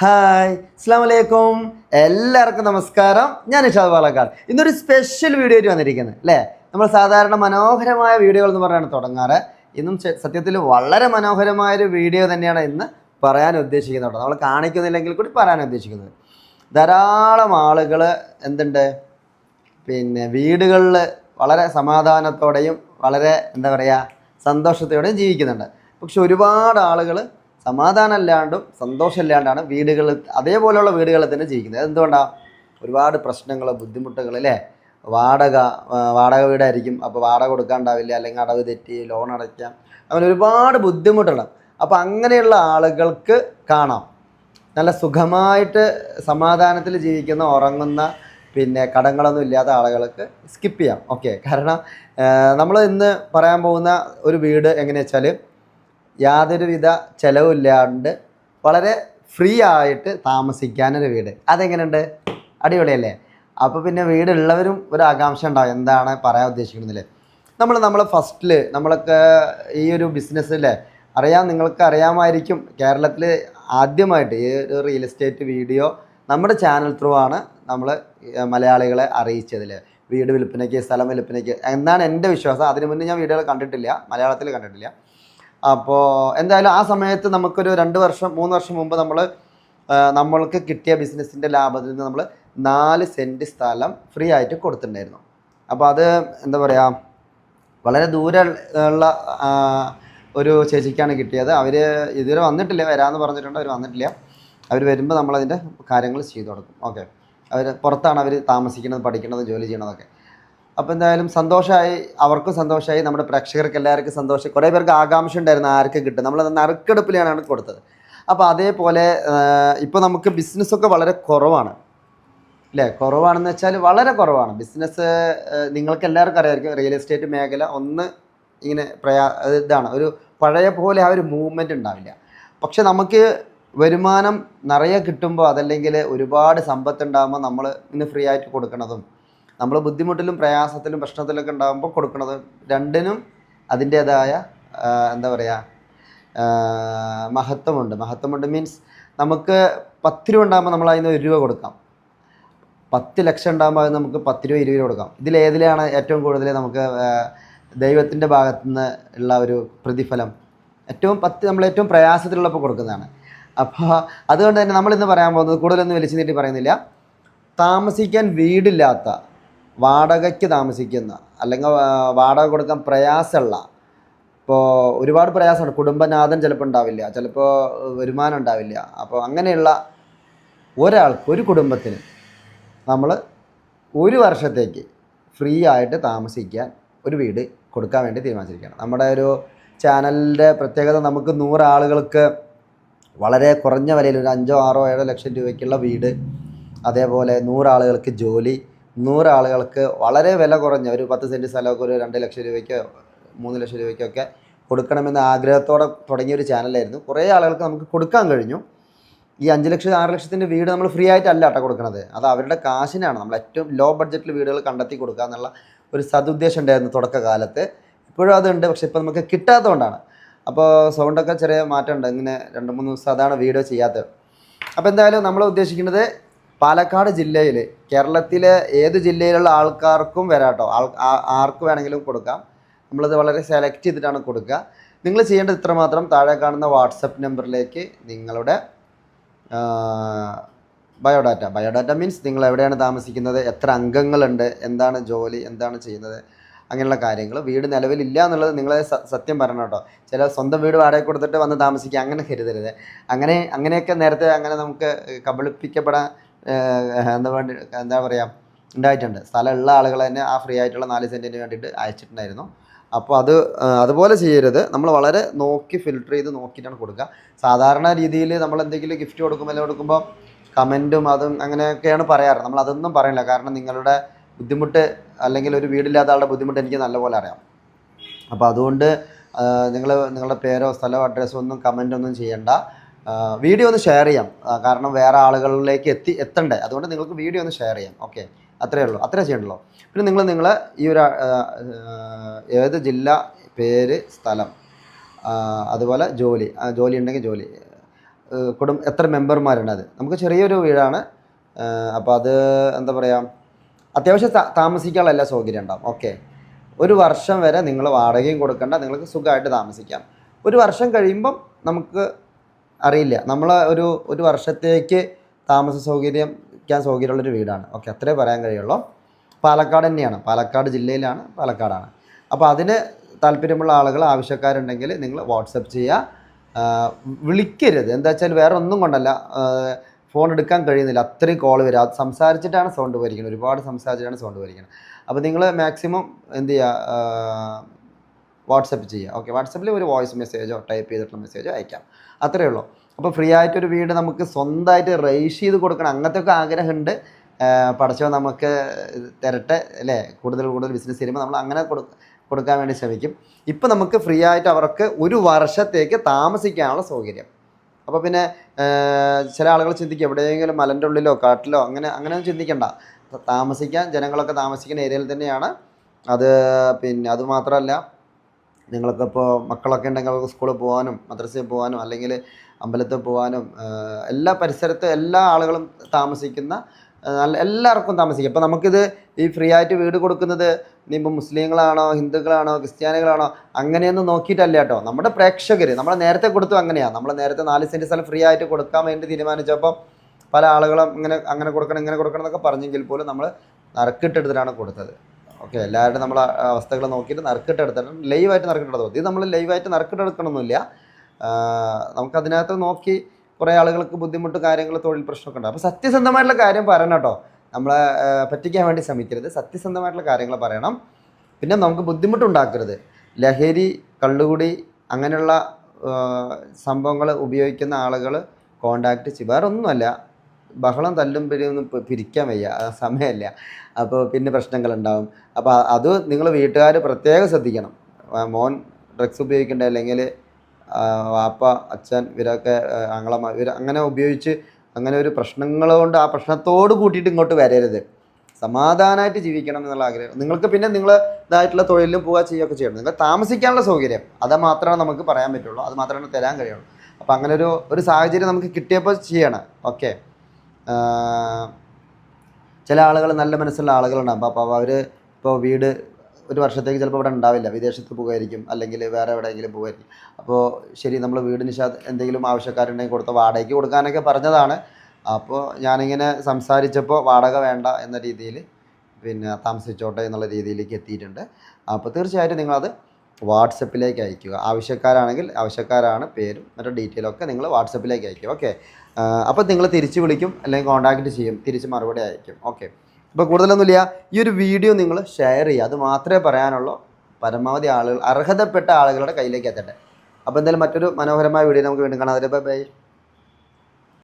Hi അസ്സാം വലൈക്കും എല്ലാവർക്കും നമസ്കാരം. ഞാൻ ഇഷാദ് പാലക്കാട്. ഇന്നൊരു സ്പെഷ്യൽ വീഡിയോ ആയിട്ട് വന്നിരിക്കുന്നത് അല്ലേ? നമ്മൾ സാധാരണ മനോഹരമായ വീഡിയോകൾ എന്ന് പറഞ്ഞാണ് തുടങ്ങാറ്. ഇന്നും സത്യത്തിൽ വളരെ മനോഹരമായൊരു വീഡിയോ തന്നെയാണ് ഇന്ന് പറയാൻ ഉദ്ദേശിക്കുന്നത് നമ്മൾ കാണിക്കുന്നില്ലെങ്കിൽ കൂടി പറയാൻ ഉദ്ദേശിക്കുന്നത്. ധാരാളം ആളുകൾ എന്തുണ്ട്? പിന്നെ വീടുകളിൽ വളരെ സമാധാനത്തോടെയും വളരെ എന്താ പറയുക സന്തോഷത്തോടെയും ജീവിക്കുന്നുണ്ട്. പക്ഷെ ഒരുപാട് ആളുകൾ സമാധാനമില്ലാണ്ടും സന്തോഷമില്ലാണ്ടാണ് വീടുകൾ അതേപോലെയുള്ള വീടുകളിൽ തന്നെ ജീവിക്കുന്നത്. അതെന്തുകൊണ്ടാണ് ഒരുപാട് പ്രശ്നങ്ങൾ ബുദ്ധിമുട്ടുകൾ അല്ലേ? വാടക വാടക വീടായിരിക്കും. അപ്പോൾ വാടക കൊടുക്കാണ്ടാവില്ല അല്ലെങ്കിൽ അടവ് തെറ്റി ലോൺ അടയ്ക്കാം. അങ്ങനെ ഒരുപാട് ബുദ്ധിമുട്ടുകൾ അപ്പോൾ അങ്ങനെയുള്ള ആളുകൾക്ക് കാണാം. നല്ല സുഖമായിട്ട് സമാധാനത്തിൽ ജീവിക്കുന്ന ഉറങ്ങുന്ന പിന്നെ കടങ്ങളൊന്നും ഇല്ലാത്ത ആളുകൾക്ക് സ്കിപ്പ് ചെയ്യാം. ഓക്കെ. കാരണം നമ്മൾ ഇന്ന് പറയാൻ പോകുന്ന ഒരു വീട് എങ്ങനെയാ വെച്ചാൽ യാതൊരുവിധ ചിലവില്ലാണ്ട് വളരെ ഫ്രീ ആയിട്ട് താമസിക്കാനൊരു വീട്. അതെങ്ങനെയുണ്ട്? അടിപൊളിയല്ലേ? അപ്പോൾ പിന്നെ വീടുള്ളവരും ഒരു ആകാംക്ഷ ഉണ്ടാവും. എന്താണ് പറയാൻ ഉദ്ദേശിക്കുന്നില്ലേ നമ്മൾ നമ്മൾ ഫസ്റ്റിൽ നമ്മളൊക്കെ ഈ ഒരു ബിസിനസ്സിലെ അറിയാം നിങ്ങൾക്ക് അറിയാമായിരിക്കും കേരളത്തിൽ ആദ്യമായിട്ട് ഈ ഒരു റിയൽ എസ്റ്റേറ്റ് വീഡിയോ നമ്മുടെ ചാനൽ ത്രൂ ആണ് നമ്മൾ മലയാളികളെ അറിയിച്ചതിൽ വീട് വിൽപ്പനയ്ക്ക് സ്ഥലം വിൽപ്പനയ്ക്ക്. എന്നാണ് എന്റെ വിശ്വാസം. അതിനു മുന്നേ ഞാൻ വീഡിയോകൾ കണ്ടിട്ടില്ല. മലയാളത്തിൽ കണ്ടിട്ടില്ല. അപ്പോൾ എന്തായാലും ആ സമയത്ത് നമുക്കൊരു രണ്ട് വർഷം മൂന്ന് വർഷം മുമ്പ് നമ്മൾ നമ്മൾക്ക് കിട്ടിയ ബിസിനസ്സിന്റെ ലാഭത്തിൽ നിന്ന് നമ്മൾ നാല് സെന്റ് സ്ഥലം ഫ്രീ ആയിട്ട് കൊടുത്തിട്ടുണ്ടായിരുന്നു. അപ്പോൾ അത് എന്താ പറയുക വളരെ ദൂരെ ഉള്ള ഒരു ചേച്ചിക്കാണ് കിട്ടിയത്. അവർ ഇതുവരെ വന്നിട്ടില്ല വരാമെന്ന് പറഞ്ഞിട്ടുണ്ട് അവർ വന്നിട്ടില്ല. അവർ വരുമ്പോൾ നമ്മളതിന്റെ കാര്യങ്ങൾ ചെയ്തു കൊടുക്കും. ഓക്കെ. അവർ പുറത്താണ് അവർ താമസിക്കുന്നത് പഠിക്കുന്നത് ജോലി ചെയ്യണതൊക്കെ അപ്പോൾ എന്തായാലും സന്തോഷമായി അവർക്കും സന്തോഷമായി നമ്മുടെ പ്രേക്ഷകർക്ക് എല്ലാവർക്കും സന്തോഷം. കുറേ പേർക്ക് ആകാംക്ഷ ഉണ്ടായിരുന്നു ആർക്കും കിട്ടും. നമ്മൾ നറുക്കെടുപ്പിലാണ് കൊടുത്തത്. അപ്പോൾ അതേപോലെ ഇപ്പോൾ നമുക്ക് ബിസിനസ്സൊക്കെ വളരെ കുറവാണ്. അല്ലേ? കുറവാണെന്ന് വെച്ചാൽ വളരെ കുറവാണ്. ബിസിനസ് നിങ്ങൾക്ക് എല്ലാവർക്കും അറിയാമായിരിക്കും റിയൽ എസ്റ്റേറ്റ് മേഖല ഒന്ന് ഇങ്ങനെ പ്രയാ ഇതാണ്. ഒരു പഴയ പോലെ ആ ഒരു മൂവ്മെന്റ് ഉണ്ടാവില്ല. പക്ഷെ നമുക്ക് വരുമാനം നിറയെ കിട്ടുമ്പോൾ അതല്ലെങ്കിൽ ഒരുപാട് സമ്പത്ത് ഉണ്ടാകുമ്പോൾ നമ്മൾ ഇന്ന് ഫ്രീ ആയിട്ട് കൊടുക്കണതും നമ്മൾ ബുദ്ധിമുട്ടിലും പ്രയാസത്തിലും പ്രശ്നത്തിലൊക്കെ ഉണ്ടാകുമ്പോൾ കൊടുക്കുന്നത് രണ്ടിനും അതിന്റേതായ എന്താ പറയുക മഹത്വമുണ്ട്. മഹത്വമുണ്ട് മീൻസ് നമുക്ക് പത്ത് രൂപ ഉണ്ടാകുമ്പോൾ നമ്മൾ അതിന് ഒരു രൂപ കൊടുക്കാം. പത്ത് ലക്ഷം ഉണ്ടാകുമ്പോൾ നമുക്ക് പത്ത് രൂപ ഇരുപത് രൂപ കൊടുക്കാം. ഇതിലേതിലാണ് ഏറ്റവും കൂടുതൽ നമുക്ക് ദൈവത്തിന്റെ ഭാഗത്തു നിന്ന് ഉള്ള ഒരു പ്രതിഫലം? ഏറ്റവും പത്ത് നമ്മൾ ഏറ്റവും പ്രയാസത്തിലുള്ളപ്പോൾ കൊടുക്കുന്നതാണ്. അപ്പോൾ അതുകൊണ്ട് തന്നെ നമ്മളിന്ന് പറയാൻ പോകുന്നത് കൂടുതലൊന്നും വലിച്ചു നീട്ടി പറയുന്നില്ല. താമസിക്കാൻ വീടില്ലാത്ത വാടകയ്ക്ക് താമസിക്കുന്ന അല്ലെങ്കിൽ വാടക കൊടുക്കാൻ പ്രയാസമുള്ള ഇപ്പോൾ ഒരുപാട് പ്രയാസമുണ്ട്. കുടുംബനാഥൻ ചിലപ്പോൾ ഉണ്ടാവില്ല ചിലപ്പോൾ വരുമാനം ഉണ്ടാവില്ല. അപ്പോൾ അങ്ങനെയുള്ള ഒരാൾക്ക് ഒരു കുടുംബത്തിന് നമ്മൾ ഒരു വർഷത്തേക്ക് ഫ്രീ ആയിട്ട് താമസിക്കാൻ ഒരു വീട് കൊടുക്കാൻ വേണ്ടി തീരുമാനിച്ചിരിക്കുകയാണ്. നമ്മുടെ ഒരു ചാനലിന്റെ പ്രത്യേകത നമുക്ക് നൂറാളുകൾക്ക് വളരെ കുറഞ്ഞ വിലയിൽ ഒരു അഞ്ചോ ആറോ ഏഴോ ലക്ഷം രൂപയ്ക്കുള്ള വീട് അതേപോലെ നൂറാളുകൾക്ക് ജോലി നൂറ് ആളുകൾക്ക് വളരെ വില കുറഞ്ഞ ഒരു പത്ത് സെന്റ് സ്ഥലമൊക്കെ ഒരു രണ്ട് ലക്ഷം രൂപയ്ക്കോ മൂന്ന് ലക്ഷം രൂപയ്ക്കൊക്കെ കൊടുക്കണമെന്ന ആഗ്രഹത്തോടെ തുടങ്ങിയ ഒരു ചാനലായിരുന്നു. കുറേ ആളുകൾക്ക് നമുക്ക് കൊടുക്കാൻ കഴിഞ്ഞു. ഈ അഞ്ച് ലക്ഷം ആറ് ലക്ഷത്തിന്റെ വീട് നമ്മൾ ഫ്രീ ആയിട്ടല്ല കേട്ടോ കൊടുക്കുന്നത് അത് അവരുടെ കാശിനാണ്. നമ്മൾ ഏറ്റവും ലോ ബഡ്ജറ്റിൽ വീടുകൾ കണ്ടെത്തി കൊടുക്കുക എന്നുള്ള ഒരു സതുദ്ദേശം ഉണ്ടായിരുന്നു തുടക്കകാലത്ത്. ഇപ്പോഴും അതുണ്ട് പക്ഷെ ഇപ്പോൾ നമുക്ക് കിട്ടാത്തതുകൊണ്ടാണ്. അപ്പോൾ സൗണ്ടൊക്കെ ചെറിയ മാറ്റമുണ്ട്. ഇങ്ങനെ രണ്ട് മൂന്ന് ദിവസം അതാണ് വീഡിയോ ചെയ്യാത്തത്. അപ്പോൾ എന്തായാലും നമ്മൾ ഉദ്ദേശിക്കുന്നത് പാലക്കാട് ജില്ലയിൽ കേരളത്തിലെ ഏത് ജില്ലയിലുള്ള ആൾക്കാർക്കും വരാം കേട്ടോ ആൾ ആർക്ക് വേണമെങ്കിലും കൊടുക്കാം. നമ്മളിത് വളരെ സെലക്ട് ചെയ്തിട്ടാണ് കൊടുക്കുക. നിങ്ങൾ ചെയ്യേണ്ടത് ഇത്രമാത്രം. താഴെ കാണുന്ന വാട്സപ്പ് നമ്പറിലേക്ക് നിങ്ങളുടെ ബയോഡാറ്റ. ബയോഡാറ്റ മീൻസ് നിങ്ങൾ എവിടെയാണ് താമസിക്കുന്നത് എത്ര അംഗങ്ങളുണ്ട് എന്താണ് ജോലി എന്താണ് ചെയ്യുന്നത് അങ്ങനെയുള്ള കാര്യങ്ങൾ. വീട് നിലവിലില്ല എന്നുള്ളത് നിങ്ങൾ സത്യം പറയണം കേട്ടോ ചില സ്വന്തം വീട് വാടക കൊടുത്തിട്ട് വന്ന് താമസിക്കുക അങ്ങനെ കരുതരുത്. അങ്ങനെ അങ്ങനെയൊക്കെ നേരത്തെ അങ്ങനെ നമുക്ക് കബളിപ്പിക്കപ്പെടാൻ എന്താ വേണ്ടി എന്താ പറയുക ഉണ്ടായിട്ടുണ്ട് സ്ഥലമുള്ള ആളുകൾ തന്നെ ആ ഫ്രീ ആയിട്ടുള്ള നാല് സെന്റിന് വേണ്ടിയിട്ട് അയച്ചിട്ടുണ്ടായിരുന്നു. അപ്പോൾ അത് അതുപോലെ ചെയ്യരുത്. നമ്മൾ വളരെ നോക്കി ഫിൽട്ടർ ചെയ്ത് നോക്കിയിട്ടാണ് കൊടുക്കുക. സാധാരണ രീതിയിൽ നമ്മൾ എന്തെങ്കിലും ഗിഫ്റ്റ് കൊടുക്കുമ്പോൾ എല്ലാം കൊടുക്കുമ്പോൾ കമന്റും അതും അങ്ങനെയൊക്കെയാണ് പറയാറ്. നമ്മൾ അതൊന്നും പറയില്ല കാരണം നിങ്ങളുടെ ബുദ്ധിമുട്ട് അല്ലെങ്കിൽ ഒരു വീടില്ലാത്ത ആളുടെ ബുദ്ധിമുട്ട് എനിക്ക് നല്ലപോലെ അറിയാം. അപ്പോൾ അതുകൊണ്ട് നിങ്ങൾ നിങ്ങളുടെ പേരോ സ്ഥലമോ അഡ്രസ്സോ ഒന്നും കമന്റ് ഒന്നും ചെയ്യണ്ട. വീഡിയോ ഒന്ന് ഷെയർ ചെയ്യാം. കാരണം വേറെ ആളുകളിലേക്ക് എത്തി എത്തണ്ടേ? അതുകൊണ്ട് നിങ്ങൾക്ക് വീഡിയോ ഒന്ന് ഷെയർ ചെയ്യാം. ഓക്കെ അത്രേ ഉള്ളൂ. അത്രേ ചെയ്യണല്ലോ. പിന്നെ നിങ്ങൾ നിങ്ങൾ ഈ ഒരു ഏത് ജില്ല പേര് സ്ഥലം അതുപോലെ ജോലി ജോലി ഉണ്ടെങ്കിൽ ജോലി. കുടുംബം കുടും എത്ര മെമ്പർമാരുണ്ട് അത്? നമുക്ക് ചെറിയൊരു വീടാണ്. അപ്പോൾ അത് എന്താ പറയുക അത്യാവശ്യം താമസിക്കാനുള്ള എല്ലാ സൗകര്യം ഉണ്ടാവും. ഓക്കെ ഒരു വർഷം വരെ നിങ്ങൾ വാടകയും കൊടുക്കേണ്ട. നിങ്ങൾക്ക് സുഖമായിട്ട് താമസിക്കാം. ഒരു വർഷം കഴിയുമ്പം നമുക്ക് അറിയില്ല. നമ്മൾ ഒരു ഒരു വർഷത്തേക്ക് താമസ സൗകര്യം ക്കാൻ സൗകര്യമുള്ളൊരു വീടാണ്. ഓക്കെ അത്രേ പറയാൻ കഴിയുള്ളൂ. പാലക്കാട് തന്നെയാണ്. പാലക്കാട് ജില്ലയിലാണ് പാലക്കാടാണ്. അപ്പോൾ അതിന് താല്പര്യമുള്ള ആളുകൾ ആവശ്യക്കാരുണ്ടെങ്കിൽ നിങ്ങൾ വാട്സപ്പ് ചെയ്യുക. വിളിക്കരുത്. എന്താ വെച്ചാൽ വേറെ ഒന്നും കൊണ്ടല്ല ഫോൺ എടുക്കാൻ കഴിയുന്നില്ല. അത്രയും കോൾ വരിക സംസാരിച്ചിട്ടാണ് സൗണ്ട് പോയിരിക്കുന്നത് ഒരുപാട് സംസാരിച്ചിട്ടാണ് സൗണ്ട് പോയിരിക്കുന്നത് അപ്പോൾ നിങ്ങൾ മാക്സിമം എന്ത് ചെയ്യുക? വാട്സപ്പ് ചെയ്യുക ഓക്കെ വാട്സപ്പിൽ ഒരു വോയിസ് മെസ്സേജോ ടൈപ്പ് ചെയ്തിട്ടുള്ള മെസ്സേജോ അയക്കാം. അത്രയേ ഉള്ളൂ. അപ്പോൾ ഫ്രീ ആയിട്ടൊരു വീട് നമുക്ക് സ്വന്തമായിട്ട് റേഷ് ചെയ്ത് കൊടുക്കണം. അങ്ങനത്തെ ഒക്കെ ആഗ്രഹമുണ്ട്. പഠിച്ചോ നമുക്ക് തരട്ടെ അല്ലേ? കൂടുതൽ കൂടുതൽ ബിസിനസ് ചെയ്യുമ്പോൾ നമ്മൾ അങ്ങനെ കൊടു കൊടുക്കാൻ വേണ്ടി ശ്രമിക്കും. ഇപ്പം നമുക്ക് ഫ്രീ ആയിട്ട് അവർക്ക് ഒരു വർഷത്തേക്ക് താമസിക്കാനുള്ള സൗകര്യം. അപ്പോൾ പിന്നെ ചില ആളുകൾ ചിന്തിക്കും എവിടെയെങ്കിലും മലന്റെ ഉള്ളിലോ കാട്ടിലോ അങ്ങനെ അങ്ങനെയൊന്നും ചിന്തിക്കണ്ട. താമസിക്കാൻ ജനങ്ങളൊക്കെ താമസിക്കുന്ന ഏരിയയിൽ തന്നെയാണ്. അത് പിന്നെ അത് നിങ്ങളൊക്കെ ഇപ്പോൾ മക്കളൊക്കെ ഉണ്ടെങ്കിൽ സ്കൂളിൽ പോകാനും മദ്രസയിൽ പോകാനും അല്ലെങ്കിൽ അമ്പലത്തിൽ പോകാനും എല്ലാ പരിസരത്ത് എല്ലാ ആളുകളും താമസിക്കുന്ന എല്ലാവർക്കും താമസിക്കാം. അപ്പോൾ നമുക്കിത് ഈ ഫ്രീ ആയിട്ട് വീട് കൊടുക്കുന്നത് ഇനിയിപ്പോൾ മുസ്ലിങ്ങളാണോ ഹിന്ദുക്കളാണോ ക്രിസ്ത്യാനികളാണോ അങ്ങനെയൊന്നും നോക്കിയിട്ടല്ല കേട്ടോ. നമ്മുടെ പ്രേക്ഷകർ നമ്മൾ നേരത്തെ കൊടുത്തു അങ്ങനെയാണ് നമ്മൾ നേരത്തെ നാല് സെന്റ് സ്ഥലം ഫ്രീ ആയിട്ട് കൊടുക്കാൻ വേണ്ടി തീരുമാനിച്ചപ്പോൾ പല ആളുകളും ഇങ്ങനെ അങ്ങനെ കൊടുക്കണം ഇങ്ങനെ കൊടുക്കണം എന്നൊക്കെ പറഞ്ഞെങ്കിൽ പോലും നമ്മൾ നറുക്കിട്ടെടുത്തിട്ടാണ് കൊടുത്തത്. ഓക്കെ എല്ലാവരുടെ നമ്മൾ അവസ്ഥകൾ നോക്കിയിട്ട് നറുക്കിട്ടെടുത്തിട്ട് ലൈവായിട്ട് നറുക്കിട്ടെടുത്തു ഇത് നമ്മൾ ലൈവായിട്ട് നറുക്കിട്ടെടുക്കണമെന്നില്ല നമുക്കതിനകത്ത് നോക്കി കുറേ ആളുകൾക്ക് ബുദ്ധിമുട്ട് കാര്യങ്ങൾ തൊഴിൽ പ്രശ്നമൊക്കെ ഉണ്ട്. അപ്പോൾ സത്യസന്ധമായിട്ടുള്ള കാര്യം പറയണം കേട്ടോ. നമ്മളെ പറ്റിക്കാൻ വേണ്ടി ശ്രമിക്കരുത്. സത്യസന്ധമായിട്ടുള്ള കാര്യങ്ങൾ പറയണം. പിന്നെ നമുക്ക് ബുദ്ധിമുട്ടുണ്ടാക്കരുത് ലഹരി കള്ളുകൂടി അങ്ങനെയുള്ള സംഭവങ്ങൾ ഉപയോഗിക്കുന്ന ആളുകൾ കോണ്ടാക്ട് ചെയ്യും. വേറെ ഒന്നുമല്ല ബഹളം തല്ലും പിരിയൊന്നും പിരിക്കാൻ വയ്യ. സമയമല്ല അപ്പോൾ പിന്നെ പ്രശ്നങ്ങളുണ്ടാവും. അപ്പോൾ അത് നിങ്ങൾ വീട്ടുകാർ പ്രത്യേകം ശ്രദ്ധിക്കണം. മോൻ ഡ്രഗ്സ് ഉപയോഗിക്കേണ്ട? അല്ലെങ്കിൽ വാപ്പ അച്ഛൻ ഇവരൊക്കെ ആങ്ങളമ്മ ഇവർ അങ്ങനെ ഉപയോഗിച്ച് അങ്ങനെ ഒരു പ്രശ്നങ്ങൾ കൊണ്ട് ആ പ്രശ്നത്തോട് കൂട്ടിയിട്ട് ഇങ്ങോട്ട് വരരുത്. സമാധാനമായിട്ട് ജീവിക്കണം എന്നുള്ള ആഗ്രഹം. നിങ്ങൾക്ക് പിന്നെ നിങ്ങൾ ഇതായിട്ടുള്ള തൊഴിലിലും പോവുക ചെയ്യുകയൊക്കെ ചെയ്യണം. നിങ്ങൾ താമസിക്കാനുള്ള സൗകര്യം. അത് മാത്രമേ നമുക്ക് പറയാൻ പറ്റുള്ളൂ. അത് മാത്രമേ തരാൻ കഴിയുള്ളൂ. അപ്പോൾ അങ്ങനെ ഒരു ഒരു സാഹചര്യം നമുക്ക് കിട്ടിയപ്പോൾ ചെയ്യണം. ഓക്കെ. ചില ആളുകൾ നല്ല മനസ്സുള്ള ആളുകളുണ്ടാകും അപ്പോൾ അവർ ഇപ്പോൾ വീട് ഒരു വർഷത്തേക്ക് ചിലപ്പോൾ ഇവിടെ ഉണ്ടാവില്ല. വിദേശത്ത് പോകുമായിരിക്കും. അല്ലെങ്കിൽ വേറെ എവിടെയെങ്കിലും പോകുമായിരിക്കും. അപ്പോൾ ശരി നമ്മൾ വീടിന് എന്തെങ്കിലും ആവശ്യക്കാരുണ്ടെങ്കിൽ കൊടുത്ത വാടകയ്ക്ക് കൊടുക്കാനൊക്കെ പറഞ്ഞതാണ്. അപ്പോൾ ഞാനിങ്ങനെ സംസാരിച്ചപ്പോൾ വാടക വേണ്ട എന്ന രീതിയിൽ പിന്നെ താമസിച്ചോട്ടെ എന്നുള്ള രീതിയിലേക്ക് എത്തിയിട്ടുണ്ട്. അപ്പോൾ തീർച്ചയായിട്ടും നിങ്ങളത് വാട്സപ്പിലേക്ക് അയക്കുക ആവശ്യക്കാരാണെങ്കിൽ ആവശ്യക്കാരാണ് പേരും മറ്റേ ഡീറ്റെയിലും ഒക്കെ നിങ്ങൾ വാട്സപ്പിലേക്ക് അയക്കുക ഓക്കെ അപ്പോൾ നിങ്ങൾ തിരിച്ച് വിളിക്കും അല്ലെങ്കിൽ കോൺടാക്റ്റ് ചെയ്യും. തിരിച്ച് മറുപടി അയക്കും ഓക്കെ അപ്പോൾ കൂടുതലൊന്നുമില്ല ഈ ഒരു വീഡിയോ നിങ്ങൾ ഷെയർ ചെയ്യുക. അത് മാത്രമേ പറയാനുള്ളൂ. പരമാവധി ആളുകൾ അർഹതപ്പെട്ട ആളുകളുടെ കയ്യിലേക്ക് എത്തട്ടെ. അപ്പോൾ എന്തായാലും മറ്റൊരു മനോഹരമായ വീഡിയോ നമുക്ക് വീണ്ടും കാണാം. അതിൽ ബൈ